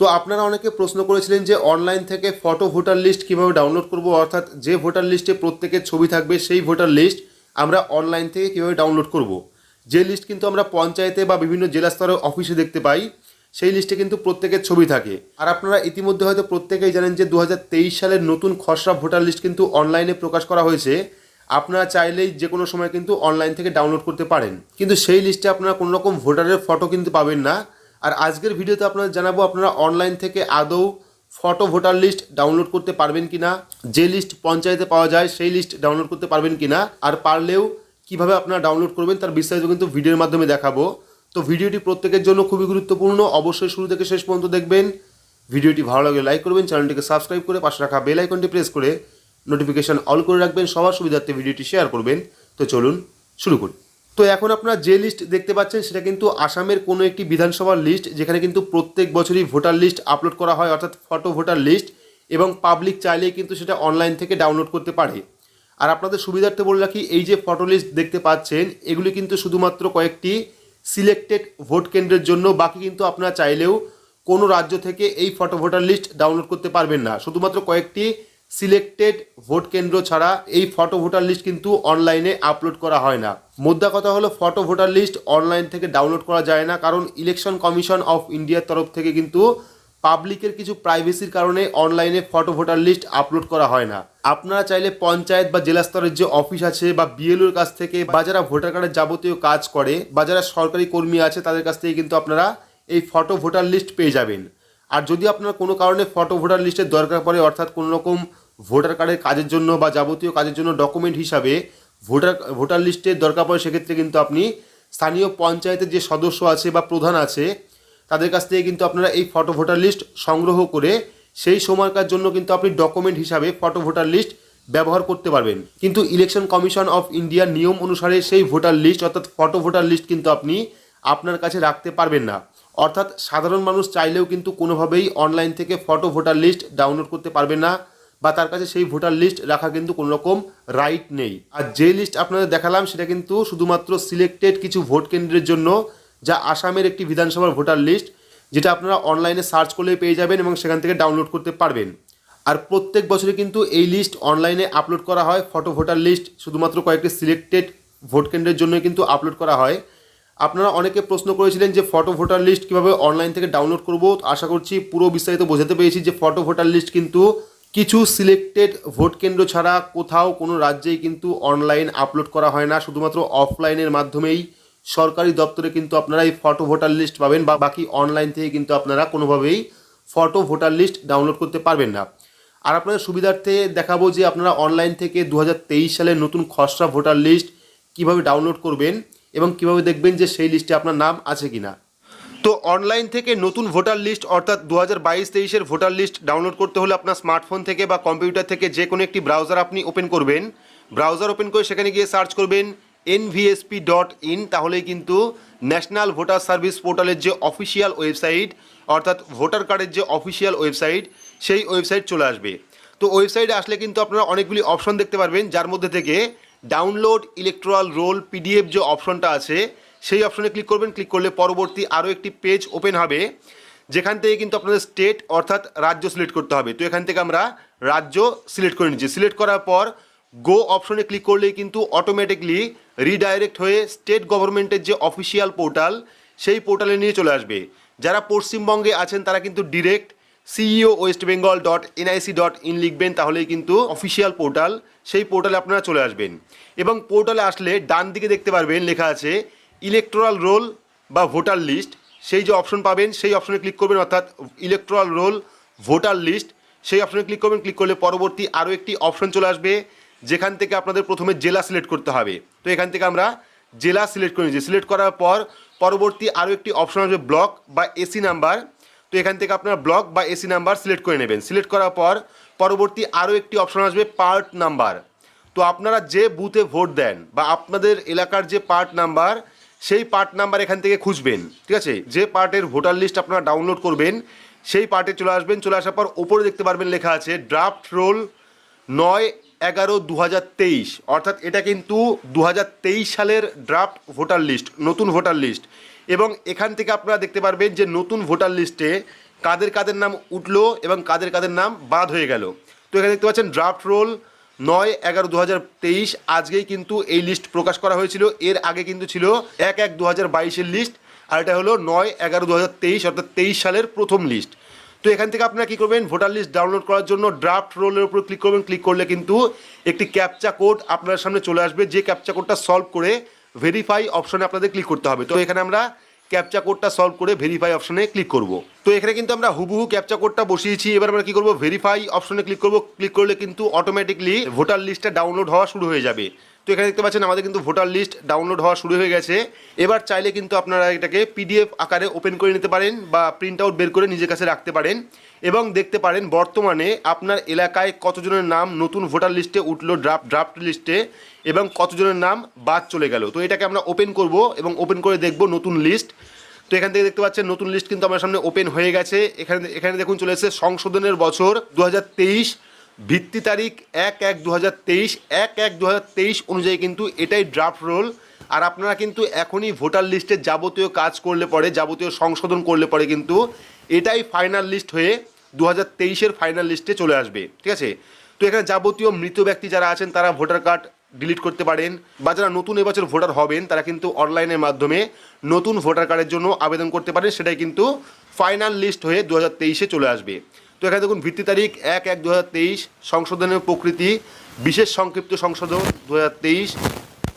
তো আপনারা অনেকে প্রশ্ন করেছিলেন যে অনলাইন থেকে ফটো ভোটার লিস্ট কীভাবে ডাউনলোড করব? অর্থাৎ যে ভোটার লিস্টে প্রত্যেকের ছবি থাকবে, সেই ভোটার লিস্ট আমরা অনলাইন থেকে কীভাবে ডাউনলোড করব? যে লিস্ট কিন্তু আমরা পঞ্চায়েতে বা বিভিন্ন জেলা স্তরে অফিসে দেখতে পাই, সেই লিস্টে কিন্তু প্রত্যেকের ছবি থাকে। আর আপনারা ইতিমধ্যে হয়তো প্রত্যেকেই জানেন যে দু সালের নতুন খসড়া ভোটার লিস্ট কিন্তু অনলাইনে প্রকাশ করা হয়েছে। আপনারা চাইলেই যে কোনো সময় কিন্তু অনলাইন থেকে ডাউনলোড করতে পারেন। কিন্তু সেই লিস্টে আপনারা কোনো রকম ভোটারের ফটো কিন্তু পাবেন না। আর আজকের ভিডিওতে আপনারা জানাব আপনারা অনলাইন থেকে আদৌ ফটো ভোটার লিস্ট ডাউনলোড করতে পারবেন কিনা, যে লিস্ট পঞ্চায়েতে পাওয়া যায় সেই লিস্ট ডাউনলোড করতে পারবেন কিনা, আর পারলেও কীভাবে আপনারা ডাউনলোড করবেন তার বিস্তারিত কিন্তু ভিডিওর মাধ্যমে দেখাবো। তো ভিডিওটি প্রত্যেকের জন্য খুবই গুরুত্বপূর্ণ, অবশ্যই শুরু থেকে শেষ পর্যন্ত দেখবেন। ভিডিওটি ভালো লাগলে লাইক করবেন, চ্যানেলটিকে সাবস্ক্রাইব করে পাশে রাখা বেল আইকনটি প্রেস করে নোটিফিকেশন অল করে রাখবেন, সবার সুবিধার্থে ভিডিওটি শেয়ার করবেন। তো চলুন শুরু করি। তো এখন আপনারা যে লিস্ট দেখতে পাচ্ছেন, সেটা কিন্তু আসামের কোনো একটি বিধানসভার লিস্ট যেখানে কিন্তু প্রত্যেক বছরই ভোটার লিস্ট আপলোড করা হয়, অর্থাৎ ফটো ভোটার লিস্ট এবং পাবলিক চাইলেই কিন্তু সেটা অনলাইন থেকে ডাউনলোড করতে পারে। আর আপনাদের সুবিধার্থে বলে রাখি, এই যে ফটো লিস্ট দেখতে পাচ্ছেন, এগুলি কিন্তু শুধুমাত্র কয়েকটি সিলেক্টেড ভোট কেন্দ্রের জন্য, বাকি কিন্তু আপনারা চাইলেও কোনো রাজ্য থেকে এই ফটো ভোটার লিস্ট ডাউনলোড করতে পারবেন না। শুধুমাত্র কয়েকটি সিলেক্টেড ভোট কেন্দ্র ছাড়া এই ফটো ভোটার লিস্ট কিন্তু অনলাইনে আপলোড করা হয় না। মোদ্দা কথা হলো ফটো ভোটার লিস্ট অনলাইন থেকে ডাউনলোড করা যায় না, কারণ ইলেকশন কমিশন অফ ইন্ডিয়ার তরফ থেকে কিন্তু পাবলিকের কিছু প্রাইভেসির কারণে অনলাইনে ফটো ভোটার লিস্ট আপলোড করা হয় না। আপনারা চাইলে পঞ্চায়েত বা জেলা স্তরের যে অফিস আছে বা বিএলওর কাছ থেকে বা যারা ভোটার কার্ডের যাবতীয় কাজ করে বা যারা সরকারি কর্মী আছে, তাদের কাছ থেকে কিন্তু আপনারা এই ফটো ভোটার লিস্ট পেয়ে যাবেন। আর যদি আপনার কোনো কারণে ফটো ভোটার লিস্টের দরকার পড়ে, অর্থাৎ কোনো রকম ভোটার কার্ডের কাজের জন্য বা যাবতীয় কাজের জন্য ডকুমেন্ট হিসাবে ভোটার ভোটার লিস্টের দরকার পড়ে সেক্ষেত্রে কিন্তু আপনি স্থানীয় পঞ্চায়েতের যে সদস্য আছে বা প্রধান আছে, তাদের কাছ থেকে কিন্তু আপনারা এই ফটো ভোটার লিস্ট সংগ্রহ করে সেই সময়কার জন্য কিন্তু আপনি ডকুমেন্ট হিসাবে ফটো ভোটার লিস্ট ব্যবহার করতে পারবেন। কিন্তু ইলেকশন কমিশন অফ ইন্ডিয়ার নিয়ম অনুসারে সেই ভোটার লিস্ট অর্থাৎ ফটো ভোটার লিস্ট কিন্তু আপনি আপনার কাছে রাখতে পারবেন না। অর্থাৎ সাধারণ মানুষ চাইলেও কিন্তু কোনোভাবেই অনলাইন থেকে ফটো ভোটার লিস্ট ডাউনলোড করতে পারবেন না। বা তার কাছে সেই ভোটার লিস্ট রাখা কিন্তু কোনো রকম রাইট নেই। আর যে লিস্ট আপনাদের দেখালাম, সেটা কিন্তু শুধুমাত্র সিলেক্টেড কিছু ভোট কেন্দ্রের জন্য, যা আসামের একটি বিধানসভার ভোটার লিস্ট যেটা আপনারা অনলাইনে সার্চ করলে পেয়ে যাবেন এবং সেখান থেকে ডাউনলোড করতে পারবেন। আর প্রত্যেক বছরে কিন্তু এই লিস্ট অনলাইনে আপলোড করা হয়। ফটো ভোটার লিস্ট শুধুমাত্র কয়েকটি সিলেক্টেড ভোট কেন্দ্রের জন্য কিন্তু আপলোড করা হয়। আপনারা অনেকে প্রশ্ন করেছিলেন যে ফটো ভোটার লিস্ট কীভাবে অনলাইন থেকে ডাউনলোড করব। আশা করছি পুরো বিস্তারিত বোঝাতে পেরেছি যে ফটো ভোটার লিস্ট কিন্তু কিছু সিলেক্টেড ভোট কেন্দ্র ছাড়া কোথাও কোনো রাজ্যেই কিন্তু অনলাইন আপলোড করা হয় না, শুধুমাত্র অফলাইনের মাধ্যমেই সরকারি দপ্তরে কিন্তু আপনারা এই ফটো ভোটার লিস্ট পাবেন বা বাকি অনলাইন থেকে কিন্তু আপনারা কোনোভাবেই ফটো ভোটার লিস্ট ডাউনলোড করতে পারবেন না। আর আপনাদের সুবিধার্থে দেখাবো যে আপনারা অনলাইন থেকে দু সালের নতুন খসড়া ভোটার লিস্ট কীভাবে ডাউনলোড করবেন এবং কীভাবে দেখবেন যে সেই লিস্টে আপনার নাম আছে কিনা। তো অনলাইন থেকে নতুন ভোটার লিস্ট অর্থাৎ দু হাজার বাইশ তেইশের ভোটার লিস্ট ডাউনলোড করতে হলে আপনার স্মার্টফোন থেকে বা কম্পিউটার থেকে যে কোনো একটি ব্রাউজার আপনি ওপেন করবেন। ব্রাউজার ওপেন করে সেখানে গিয়ে সার্চ করবেন এনভিএসপি ডট ইন তাহলেই কিন্তু ন্যাশনাল ভোটার সার্ভিস পোর্টালের যে অফিসিয়াল ওয়েবসাইট অর্থাৎ ভোটার কার্ডের যে অফিসিয়াল ওয়েবসাইট সেই ওয়েবসাইট চলে আসবে। তো ওয়েবসাইটে আসলে কিন্তু আপনারা অনেকগুলি অপশন দেখতে পারবেন, যার মধ্যে থেকে ডাউনলোড ইলেকট্রাল রোল পিডিএফ যে অপশনটা আছে সেই অপশনে ক্লিক করবেন ক্লিক করলে পরবর্তী আরও একটি পেজ ওপেন হবে, যেখান থেকে কিন্তু আপনাদের স্টেট অর্থাৎ রাজ্য সিলেক্ট করতে হবে। তো এখান থেকে আমরা রাজ্য সিলেক্ট করে নিচ্ছি। সিলেক্ট করার পর গো অপশনে ক্লিক করলেই কিন্তু অটোমেটিকলি রিডাইরেক্ট হয়ে স্টেট গভর্নমেন্টের যে অফিসিয়াল পোর্টাল সেই পোর্টালে নিয়ে চলে আসবে। যারা পশ্চিমবঙ্গে আছেন, তারা কিন্তু direct CEO West Bengal dot NIC dot in লিখবেন, তাহলেই কিন্তু অফিসিয়াল পোর্টাল সেই পোর্টালে আপনারা চলে আসবেন। এবং পোর্টালে আসলে ডান দিকে দেখতে পারবেন, লেখা আছে ইলেকট্রাল রোল বা ভোটার লিস্ট সেই যে অপশন পাবেন, সেই অপশনে ক্লিক করবেন, অর্থাৎ ইলেকট্রাল রোল ভোটার লিস্ট সেই অপশনে ক্লিক করবেন ক্লিক করলে পরবর্তী আরও একটি অপশন চলে আসবে, যেখান থেকে আপনাদের প্রথমে জেলা সিলেক্ট করতে হবে। তো এখান থেকে আমরা জেলা সিলেক্ট করে নিয়েছি। সিলেক্ট করার পর পরবর্তী আরও একটি অপশন আসবে ব্লক বা এসি নাম্বার তো এখান থেকে আপনারা ব্লক বা এসি নাম্বার সিলেক্ট করে নেবেন। সিলেক্ট করার পর পরবর্তী আরও একটি অপশন আসবে পার্ট নাম্বার তো আপনারা যে বুথে ভোট দেন বা আপনাদের এলাকার যে পার্ট নাম্বার সেই পার্ট নাম্বার এখান থেকে খুঁজবেন, ঠিক আছে? যে পার্টের ভোটার লিস্ট আপনারা ডাউনলোড করবেন, সেই পার্টে চলে আসবেন, চলে আসার পর ওপরে দেখতে পারবেন লেখা আছে ড্রাফট রোল নয় এগারো দু অর্থাৎ এটা কিন্তু দু হাজার তেইশ সালের ড্রাফট ভোটার লিস্ট নতুন ভোটার লিস্ট এবং এখান থেকে আপনারা দেখতে পারবেন যে নতুন ভোটার লিস্টে কাদের কাদের নাম উঠল এবং কাদের কাদের নাম বাদ হয়ে গেল। তো এখানে দেখতে পাচ্ছেন ড্রাফট রোল নয় এগারো দু তেইশ আজকেই কিন্তু এই লিস্ট প্রকাশ করা হয়েছিল। এর আগে কিন্তু ছিল এক এক দু হাজার বাইশের লিস্ট আর এটা হলো নয় এগারো দু তেইশ অর্থাৎ তেইশ সালের প্রথম লিস্ট তো এখান থেকে আপনারা কী করবেন? ভোটার লিস্ট ডাউনলোড করার জন্য ড্রাফট রোলের উপর ক্লিক করবেন। ক্লিক করলে কিন্তু একটি ক্যাপচা কোড আপনার সামনে চলে আসবে। যে ক্যাপচা কোডটা সলভ করে ভেরিফাই অপশনে আপনাদের ক্লিক করতে হবে। তো এখানে আমরা ক্যাপচা কোডটা সলভ করে ভেরিফাই অপশনে ক্লিক করব। তো এখানে কিন্তু আমরা হুবহু ক্যাপচা কোডটা বসিয়েছি। এবার আমরা কি করব? ভেরিফাই অপশনে ক্লিক করব। ক্লিক করলে কিন্তু অটোমেটিকলি ভোটার লিস্টটা ডাউনলোড হওয়া শুরু হয়ে যাবে। তো এখানে দেখতে পাচ্ছেন আমাদের কিন্তু ভোটার লিস্ট ডাউনলোড হওয়া শুরু হয়ে গেছে। এবার চাইলে কিন্তু আপনারা এটাকে পিডিএফ আকারে ওপেন করে নিতে পারেন বা প্রিন্ট আউট বের করে নিজের কাছে রাখতে পারেন। এবং দেখতে পারেন বর্তমানে আপনার এলাকায় কতজনের নাম নতুন ভোটার লিস্টে উঠল ড্রাফট ড্রাফট লিস্টে এবং কতজনের নাম বাদ চলে গেল। তো এটাকে আমরা ওপেন করব এবং ওপেন করে দেখব নতুন লিস্ট। তো এখান থেকে দেখতে পাচ্ছেন নতুন লিস্ট কিন্তু আমার সামনে ওপেন হয়ে গেছে। এখানে এখানে দেখুন চলে এসেছে সংশোধনের বছর দু হাজার তেইশ। ভিত্তি তারিখ এক এক দু হাজার তেইশ, এক এক দু হাজার তেইশ অনুযায়ী কিন্তু এটাই ড্রাফট রোল আর আপনারা কিন্তু এখনই ভোটার লিস্টের যাবতীয় কাজ করলে পরে, যাবতীয় সংশোধন করলে পরে কিন্তু এটাই ফাইনাল লিস্ট হয়ে দু হাজার তেইশের ফাইনাল লিস্টে চলে আসবে, ঠিক আছে? তো এখানে যাবতীয় মৃত ব্যক্তি যারা আছেন, তারা ভোটার কার্ড ডিলিট করতে পারেন, বা যারা নতুন এবছর ভোটার হবেন, তারা কিন্তু অনলাইনের মাধ্যমে নতুন ভোটার কার্ডের জন্য আবেদন করতে পারেন, সেটাই কিন্তু ফাইনাল লিস্ট হয়ে দু হাজার তেইশে চলে আসবে। তো এখানে দেখুন, ভিত্তি তারিখ এক এক দু সংশোধনের প্রকৃতি, বিশেষ সংক্ষিপ্ত সংশোধন দু হাজার তেইশ,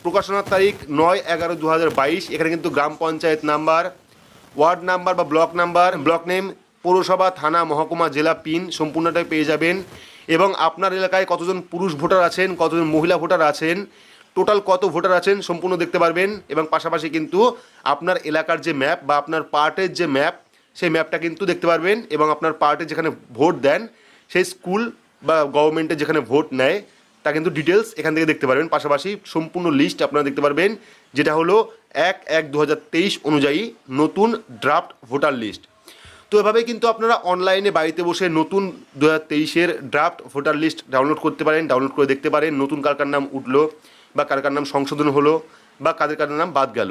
প্রকাশনার তারিখ নয় এগারো দু এখানে কিন্তু গ্রাম পঞ্চায়েত নাম্বার, ওয়ার্ড নাম্বার বা ব্লক নাম্বার, ব্লক নেম, পৌরসভা, থানা, মহকুমা, জেলা পিন সম্পূর্ণটাই পেয়ে যাবেন। এবং আপনার এলাকায় কতজন পুরুষ ভোটার আছেন, কতজন মহিলা ভোটার আছেন, টোটাল কত ভোটার আছেন সম্পূর্ণ দেখতে পারবেন। এবং পাশাপাশি কিন্তু আপনার এলাকার যে ম্যাপ বা আপনার পার্টের যে ম্যাপ সেই ম্যাপটা কিন্তু দেখতে পারবেন এবং আপনার পার্টে যেখানে ভোট দেন, সেই স্কুল বা গভর্নমেন্টের যেখানে ভোট নেয়, তা কিন্তু ডিটেলস এখান থেকে দেখতে পারবেন। পাশাপাশি সম্পূর্ণ লিস্ট আপনারা দেখতে পারবেন, যেটা হলো এক এক দু অনুযায়ী নতুন ড্রাফট ভোটার লিস্ট তো এভাবে কিন্তু আপনারা অনলাইনে বাড়িতে বসে নতুন দু হাজার ড্রাফট ভোটার লিস্ট ডাউনলোড করতে পারেন ডাউনলোড করে দেখতে পারেন, নতুন কার কার নাম উঠল বা কার কার নাম সংশোধন হলো বা কাদের কার নাম বাদ গেল।